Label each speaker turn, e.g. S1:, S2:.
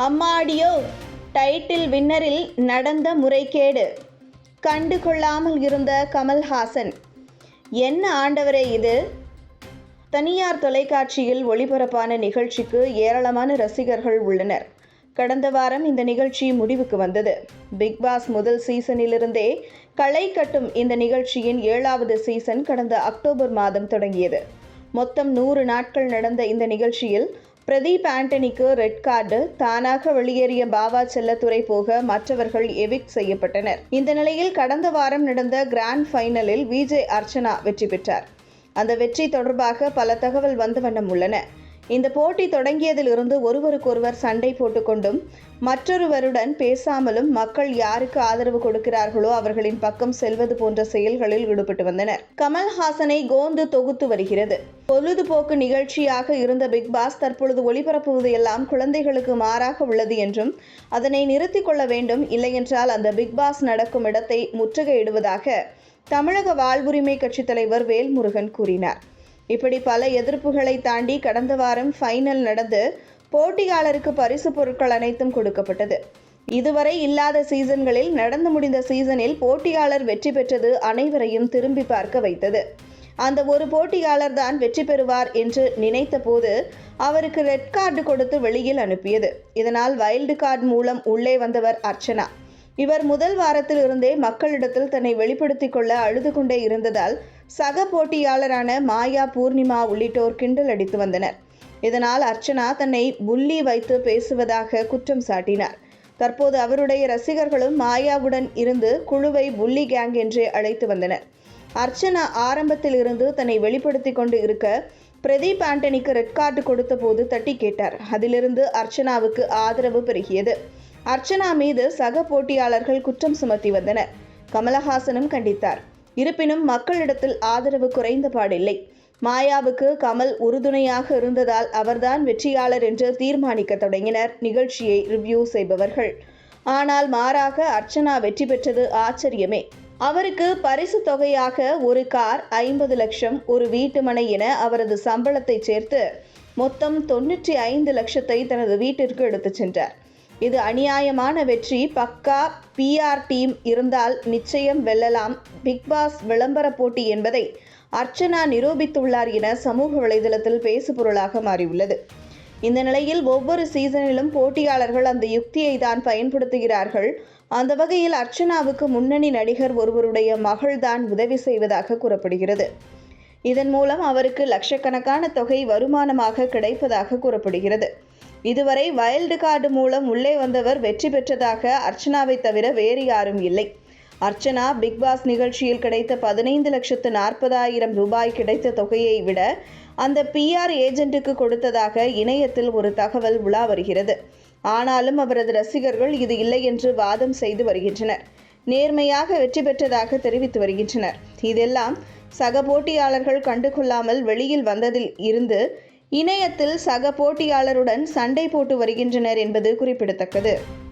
S1: அம்மாடியோ title வின்னரில் நடந்த முறைகேடு. கண்டு கொள்ளாமல் இருந்த கமல்ஹாசன். என்ன ஆண்டவரே இது? தனியார் தொலைக்காட்சியில் ஒளிபரப்பான நிகழ்ச்சிக்கு ஏராளமான ரசிகர்கள் உள்ளனர். கடந்த வாரம் இந்த நிகழ்ச்சி முடிவுக்கு வந்தது. பிக் பாஸ் முதல் சீசனிலிருந்தே களை கட்டும் இந்த நிகழ்ச்சியின் ஏழாவது சீசன் கடந்த அக்டோபர் மாதம் தொடங்கியது. மொத்தம் நூறு நாட்கள் நடந்த இந்த நிகழ்ச்சியில் பிரதீப் ஆண்டனிக்கு ரெட் கார்டு தானாக வெளியேறிய பாபா செல்லத்துறை போக மற்றவர்கள் எவிக்ட் செய்யப்பட்டனர். இந்த நிலையில் கடந்த வாரம் நடந்த கிராண்ட் ஃபைனலில் விஜய் அர்ச்சனா வெற்றி பெற்றார். அந்த வெற்றி தொடர்பாக பல தகவல் வந்த வண்ணம் உள்ளன. இந்த போட்டி தொடங்கியதிலிருந்து ஒருவருக்கொருவர் சண்டை போட்டுக்கொண்டும் மற்றொருவருடன் பேசாமலும் மக்கள் யாருக்கு ஆதரவு கொடுக்கிறார்களோ அவர்களின் பக்கம் செல்வது போன்ற செயல்களில் ஈடுபட்டு வந்தனர். கமல்ஹாசனை கோந்து தொகுத்து வருகிறது. பொழுதுபோக்கு நிகழ்ச்சியாக இருந்த பிக் பாஸ் தற்பொழுது ஒளிபரப்புவது எல்லாம் குழந்தைகளுக்கு மாறாக உள்ளது என்றும் அதனை நிறுத்திக் கொள்ள வேண்டும் இல்லையென்றால் அந்த பிக் பாஸ் நடக்கும் இடத்தை முற்றுகையிடுவதாக தமிழக வாழ்வுரிமை கட்சித் தலைவர் வேல்முருகன் கூறினார். இப்படி பல எதிர்ப்புகளை தாண்டி கடந்த வாரம் ஃபைனல் நடந்து போட்டியாளருக்கு பரிசு பொருட்கள் அனைத்தும் கொடுக்கப்பட்டது. இதுவரை இல்லாத சீசன்களில் நடந்து முடிந்த சீசனில் போட்டியாளர் வெற்றி பெற்றது அனைவரையும் திரும்பி பார்க்க வைத்தது. அந்த ஒரு போட்டியாளர் தான் வெற்றி பெறுவார் என்று நினைத்த போது அவருக்கு ரெட் கார்டு கொடுத்து வெளியில் அனுப்பியது. இதனால் வைல்டு கார்டு மூலம் உள்ளே வந்தவர் அர்ச்சனா. இவர் முதல் வாரத்தில் இருந்தே மக்களிடத்தில் தன்னை வெளிப்படுத்திக் கொள்ள அழுது கொண்டே இருந்ததால் சக போட்டியாளரான மாயா பூர்ணிமா உள்ளிட்டோர் கிண்டல் அடித்து வந்தனர். இதனால் அர்ச்சனா தன்னை புள்ளி வைத்து பேசுவதாக குற்றம் சாட்டினார். தற்போது அவருடைய ரசிகர்களும் மாயாவுடன் இருந்து குழுவை புள்ளி கேங் என்றே அழைத்து வந்தனர். அர்ச்சனா ஆரம்பத்தில் இருந்து தன்னை வெளிப்படுத்திக் கொண்டு இருக்க பிரதீப் ஆண்டனிக்கு ரெட் கார்டு கொடுத்த போது தட்டி கேட்டார். அதிலிருந்து அர்ச்சனாவுக்கு ஆதரவு பெருகியது. அர்ச்சனா மீது சக போட்டியாளர்கள் குற்றம் சுமத்தி வந்தனர். கமலஹாசனும் கண்டித்தார். இருப்பினும் மக்களிடத்தில் ஆதரவு குறைந்த பாடில்லை மாயாவுக்கு கமல் உறுதுணையாக இருந்ததால் அவர்தான் வெற்றியாளர் என்று தீர்மானிக்க தொடங்கினர். நிகழ்ச்சியை ரிவ்யூ செய்பவர்கள். ஆனால் மாறாக அர்ச்சனா வெற்றி பெற்றது ஆச்சரியமே. அவருக்கு பரிசு தொகையாக ஒரு கார் ஐம்பது லட்சம் ஒரு வீட்டுமனை என அவரது சம்பளத்தை சேர்த்து மொத்தம் தொண்ணூற்றி ஐந்து லட்சத்தை தனது வீட்டிற்கு எடுத்துச் சென்றார். இது அநியாயமான வெற்றி. பக்கா பிஆர் டீம் இருந்தால் நிச்சயம் வெல்லலாம். பிக் பாஸ் விளம்பர போட்டி என்பதை அர்ச்சனா நிரூபித்துள்ளார் என சமூக வலைதளத்தில் பேசுபொருளாக மாறியுள்ளது. இந்த நிலையில் ஒவ்வொரு சீசனிலும் போட்டியாளர்கள் அந்த யுக்தியை தான் பயன்படுத்துகிறார்கள். அந்த வகையில் அர்ச்சனாவுக்கு முன்னணி நடிகர் ஒருவருடைய மகள்தான் உதவி செய்வதாக கூறப்படுகிறது. இதன் மூலம் அவருக்கு லட்சக்கணக்கான தொகை வருமானமாக கிடைப்பதாக கூறப்படுகிறது. இதுவரை வைல்டு கார்டு மூலம் உள்ளே வந்தவர் வெற்றி பெற்றதாக அர்ச்சனாவை தவிர வேறு யாரும் இல்லை. அர்ச்சனா பிக் பாஸ் நிகழ்ச்சியில் கிடைத்த பதினைந்து லட்சத்து நாற்பதாயிரம் ரூபாய் கிடைத்த தொகையை விட அந்த பிஆர் ஏஜென்ட்டுக்கு கொடுத்ததாக இணையத்தில் ஒரு தகவல் உலா வருகிறது. ஆனாலும் அவரது ரசிகர்கள் இது இல்லை என்று வாதம் செய்து வருகின்றனர். நேர்மையாக வெற்றி பெற்றதாக தெரிவித்து வருகின்றனர். இதெல்லாம் சக போட்டியாளர்கள் கண்டுகொள்ளாமல் வெளியில் வந்ததில் இருந்து இணையத்தில் சக போட்டியாளருடன் சண்டை போட்டு வருகின்றனர் என்பது குறிப்பிடத்தக்கது.